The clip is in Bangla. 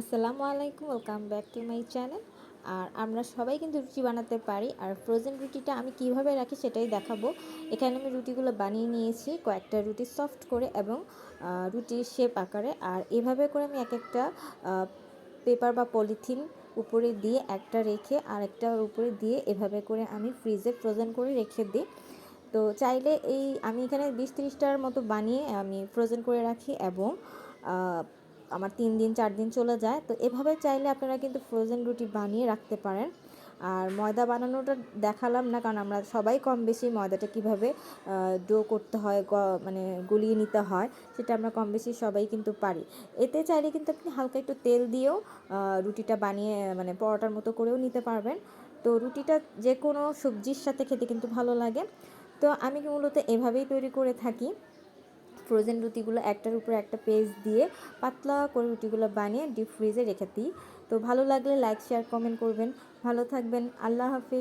আসসালামু আলাইকুম welcome back to my channel আর আমরা সবাই কিন্তু রুটি বানাতে পারি। আর ফ্রোজেন রুটিটা আমি কীভাবে রাখি সেটাই দেখাবো। এখানে আমি রুটিগুলো বানিয়ে নিয়েছি, কয়েকটা রুটি সফট করে এবং রুটির শেপ আকারে। আর এভাবে করে আমি এক একটা পেপার বা পলিথিন উপরে দিয়ে একটা রেখে আর একটা উপরে দিয়ে এভাবে করে আমি ফ্রিজে ফ্রোজেন করে রেখে দিই। তো চাইলে এই, আমি এখানে বিশ ত্রিশটার মতো বানিয়ে আমি ফ্রোজেন করে রাখি এবং আমার তিন দিন, চার দিন চলে যায়। তো এভাবে চাইলে আপনারা কিন্তু ফ্রোজেন রুটি বানিয়ে রাখতে পারেন। আর ময়দা বানানোটা দেখালাম না, কারণ আমরা সবাই কম বেশি ময়দাটা কীভাবে ডো করতে হয় মানে গুলিয়ে নিতে হয়, সেটা আমরা কম বেশি সবাই কিন্তু পারি। এতে চাইলে কিন্তু আপনি হালকা একটু তেল দিয়েও রুটিটা বানিয়ে মানে পরোটার মতো করেও নিতে পারবেন। তো রুটিটা যে কোনো সবজির সাথে খেতে কিন্তু ভালো লাগে। তো আমি মূলত এভাবেই তৈরি করে থাকি। ফ্রোজেন রুটিগুলো একটার উপর একটা পেজ দিয়ে পাতলা করে রুটিগুলো বানিয়ে ডিপ ফ্রিজে রেখে দিই। তো ভালো লাগলে লাইক শেয়ার কমেন্ট করবেন। ভালো থাকবেন। আল্লাহ হাফিজ।